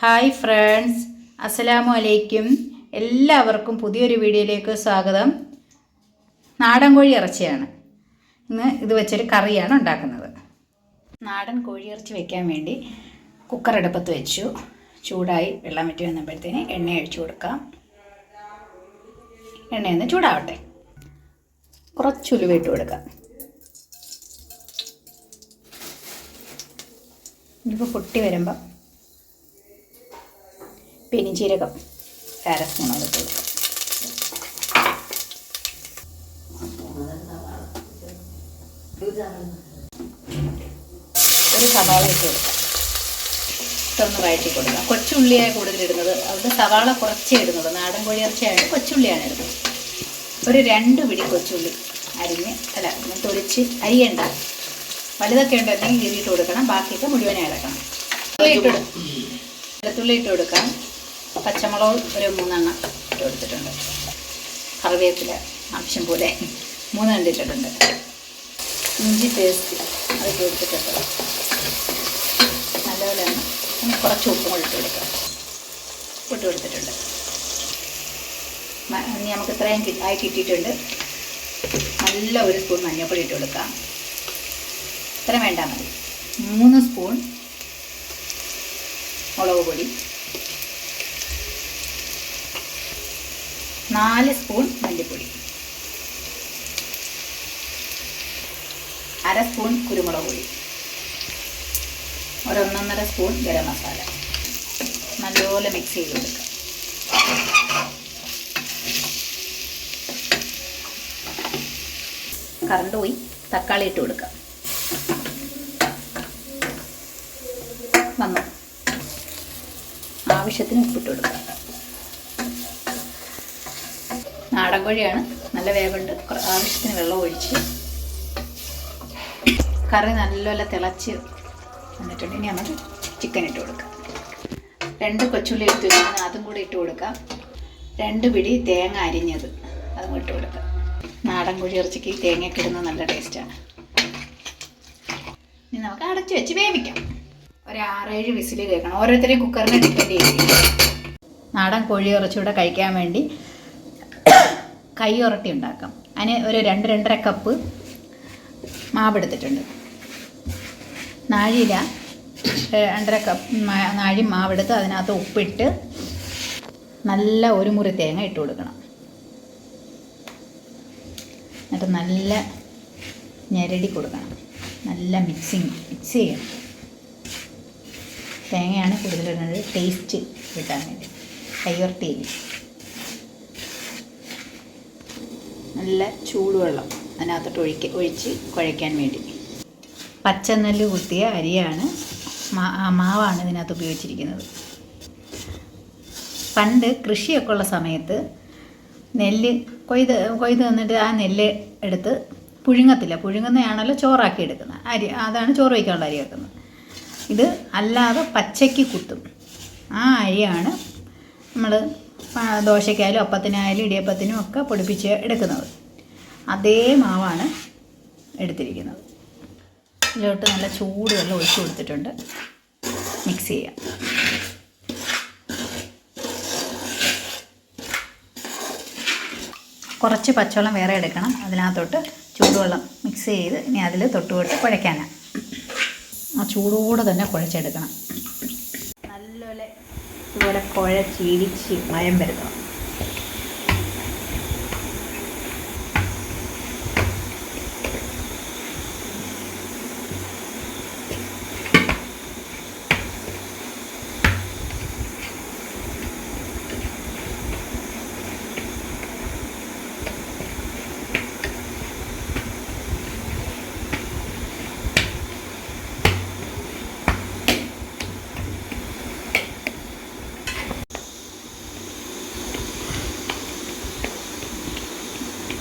Hi friends അസ്സലാമു അലൈക്കും എല്ലാവർക്കും പുതിയൊരു വീഡിയോയിലേക്ക് സ്വാഗതം. നാടൻ കോഴി ഇറച്ചിയാണ്. ഇന്ന് ഇത് വെച്ചൊരു കറിയാണ് ഉണ്ടാക്കുന്നത്. നാടൻ കോഴി ഇറച്ചി വെക്കാൻ വേണ്ടി കുക്കർ അടുപ്പത്ത് വെച്ചു. ചൂടായി വെള്ളം വറ്റി വന്നപ്പോഴത്തേന് എണ്ണ ഒഴിച്ചു കൊടുക്കാം. എണ്ണയൊന്ന് ചൂടാവട്ടെ. കുറച്ച് ഉലുവ ഇട്ട് കൊടുക്കാം. ഇതിപ്പോൾ പൊട്ടി വരുമ്പോൾ പെരിഞ്ചീരകം അര ഒരു സവാള ഇട്ട് കൊടുക്കാം. ഇതൊന്ന് വഴറ്റി കൊടുക്കാം. കൊച്ചുള്ളിയാണ് കൂടുതലിടുന്നത് അവിടെ സവാള കുറച്ചേ ഇടുന്നത് നാടൻ കോഴി ഇറച്ചിയാണ് കൊച്ചുള്ളിയാണ് ഇടുന്നത്. ഒരു രണ്ട് പിടി കൊച്ചുള്ളി അരിഞ്ഞ് അല്ല തൊലിച്ച് അരിയണ്ട. വലുതൊക്കെ ഉണ്ടെങ്കിൽ ഇരിയിട്ട് കൊടുക്കണം. ബാക്കിയൊക്കെ മുഴുവനായി കൊടു- വെളുത്തുള്ളി ഇട്ട് കൊടുക്കാം. പച്ചമുളക് ഒരു മൂന്നെണ്ണം ഇട്ട് കൊടുത്തിട്ടുണ്ട് കറിവേപ്പില ആവശ്യം പോലെ മൂന്നെണ്ണം ഇട്ടിട്ടുണ്ട്. ഇഞ്ചി പേസ്റ്റ് അത് കൊടുത്തിട്ടുണ്ട് നല്ലപോലെ ഒന്ന് കുറച്ച് ഉപ്പും കൂടി ഇട്ട് കൊടുക്കാം. ഇട്ട് കൊടുത്തിട്ടുണ്ട്. ഇനി നമുക്ക് ഇത്രയും ആയി കിട്ടിയിട്ടുണ്ട്. നല്ല ഒരു സ്പൂൺ മഞ്ഞൾപ്പൊടി ഇട്ട് കൊടുക്കാം. ഇത്ര വേണ്ട മതി. മൂന്ന് സ്പൂൺ മുളക് പൊടി. നാല് സ്പൂൺ മല്ലിപ്പൊടി. അര സ്പൂൺ കുരുമുളക് പൊടി. ഒരൊന്നൊന്നര സ്പൂൺ ഗരം മസാല. നല്ലപോലെ മിക്സ് ചെയ്ത് കൊടുക്കുക. കറണ്ട് പോയി. തക്കാളി ഇട്ട് കൊടുക്കാം വന്നു. ആവശ്യത്തിന് ഉപ്പിട്ട് കൊടുക്കാം നാടൻ കോഴിയാണ്. നല്ല വേവുണ്ട് ആവശ്യത്തിന് വെള്ളം ഒഴിച്ച്. കറി നല്ലപോലെ തിളച്ച് വന്നിട്ടുണ്ട്. ഇനി നമ്മൾ ചിക്കൻ ഇട്ട് കൊടുക്കാം. രണ്ട് കൊച്ചുള്ളി എടുത്ത് വെച്ചിരുന്ന അതും കൂടി ഇട്ട് കൊടുക്കാം. രണ്ട് പിടി തേങ്ങ അരിഞ്ഞത്. അതും ഇട്ട് കൊടുക്കാം. നാടൻ കോഴി ഇറച്ചിക്ക് തേങ്ങയൊക്കെ ഇടുന്നത് നല്ല ടേസ്റ്റാണ് ഇനി നമുക്ക് അടച്ചു വെച്ച് വേവിക്കാം. ഒരു ആറേഴ് വിസിൽ കേൾക്കണം. ഓരോരുത്തരെയും കുക്കറിനെ ഡിപ്പെൻഡ് ചെയ്തിരിക്കും നാടൻ കോഴി ഇറച്ചിയൂടെ കഴിക്കാൻ വേണ്ടി കൈ ഉണ്ടാക്കാം. അതിന് ഒരു രണ്ട് രണ്ടര കപ്പ് മാവെടുത്തിട്ടുണ്ട്. നാഴിയില രണ്ടര കപ്പ് നാഴി മാവെടുത്ത് അതിനകത്ത് ഉപ്പിട്ട് നല്ല ഒരു മുറി തേങ്ങ ഇട്ട് കൊടുക്കണം. എന്നിട്ട് നല്ല ഞെരടി കൊടുക്കണം. നല്ല മിക്സിങ് മിക്സ് ചെയ്യണം. തേങ്ങയാണ് കൂടുതലിടുന്നത്. ടേസ്റ്റ് കിട്ടാൻ വേണ്ടി. കയ്യുറട്ടിയില്ല നല്ല ചൂടുവെള്ളം അതിനകത്തോട്ട് ഒഴിക്ക ഒഴിച്ച് കുഴയ്ക്കാൻ വേണ്ടി. പച്ചനെല്ല് കുത്തിയ അരിയാണ് മാ- മാവാണ് ഇതിനകത്ത് ഉപയോഗിച്ചിരിക്കുന്നത്. പണ്ട് കൃഷിയൊക്കെ ഉള്ള സമയത്ത് നെല്ല് കൊയ്ത് കൊയ്ത് തന്നിട്ട് ആ നെല്ല് എടുത്ത് പുഴുങ്ങത്തില്ല. പുഴുങ്ങുന്നതാണല്ലോ ചോറാക്കി എടുക്കുന്നത് അരി അതാണ് ചോറ് വയ്ക്കാനുള്ള അരി വെക്കുന്നത് ഇത് അല്ലാതെ പച്ചയ്ക്ക് കുത്തും. ആ അരിയാണ് നമ്മൾ ദോശയ്ക്കായാലും അപ്പത്തിനായാലും ഇടിയപ്പത്തിനും ഒക്കെ പൊടിപ്പിച്ച് എടുക്കുന്നത്. അതേ മാവാണ് എടുത്തിരിക്കുന്നത്. ഇതിലോട്ട് നല്ല ചൂടുവെള്ളം ഒഴിച്ചു കൊടുത്തിട്ടുണ്ട്. മിക്സ് ചെയ്യാം. കുറച്ച് പച്ചവെള്ളം വേറെ എടുക്കണം. അതിനകത്തോട്ട് ചൂടുവെള്ളം മിക്സ് ചെയ്ത് ഇനി അതിൽ തൊട്ടുപോട്ട് കുഴയ്ക്കാനാണ്. ആ ചൂടോടെ തന്നെ കുഴച്ചെടുക്കണം. ഇതുപോലെ കുഴച്ചിടിച്ച് മയം വരുത്തണം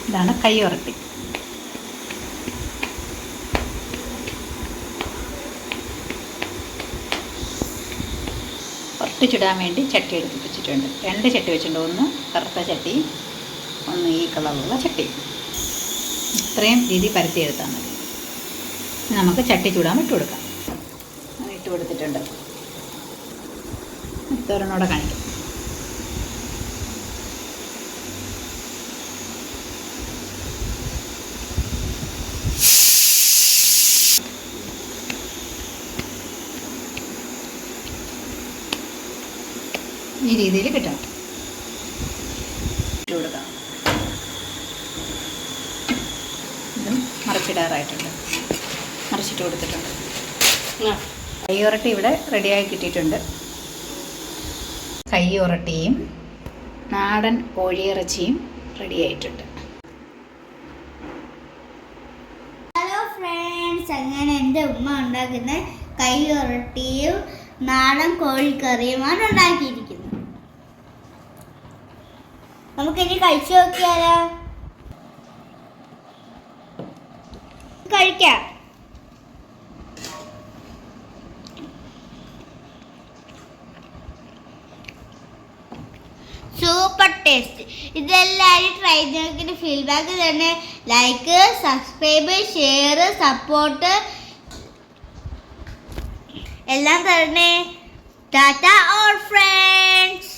ഇതാണ് കയ്യുറട്ടി ചുടാൻ വേണ്ടി ചട്ടി എടുത്ത് വെച്ചിട്ടുണ്ട്. രണ്ട് ചട്ടി വെച്ചിട്ടുണ്ട്. ഒന്ന് കറുത്ത ചട്ടി ഒന്ന് ഈ കളറുള്ള ചട്ടി. ഇത്രയും രീതി പരത്തിയെടുത്താൽ മതി. നമുക്ക് ചട്ടി ചൂടാൻ ഇട്ട് കൊടുക്കാം. ഇട്ട് കൊടുത്തിട്ടുണ്ട്. ഇതൊരെണ്ണോടെ കാണിക്കും. ഈ രീതിയിൽ ഇട്ട് കൊടുക്കാം ഇതും മറിച്ചിടാറായിട്ടുണ്ട്. മറിച്ചിട്ട് കൊടുത്തിട്ടുണ്ട്. കൈ ഉരട്ടി ഇവിടെ റെഡിയായി കിട്ടിയിട്ടുണ്ട്. കൈ നാടൻ കോഴിയിറച്ചിയും റെഡിയായിട്ടുണ്ട് ഹലോ ഫ്രണ്ട്സ് അങ്ങനെ എന്റെ ഉമ്മ ഉണ്ടാക്കുന്ന കൈ നാടൻ കോഴിക്കറിയുമാണ് ഉണ്ടാക്കിയിരിക്കുന്നത്. നമുക്കിനി കഴിച്ചു നോക്കിയാലോ? കഴിക്കാം. സൂപ്പർ ടേസ്റ്റ് ഇതെല്ലാവരും ട്രൈ നോക്കിയിട്ട് ഫീഡ്ബാക്ക് തന്നെ. ലൈക്ക് സബ്സ്ക്രൈബ് ഷെയർ സപ്പോർട്ട് എല്ലാം തരണേ ടാറ്റ ഓൾ ഫ്രണ്ട്സ്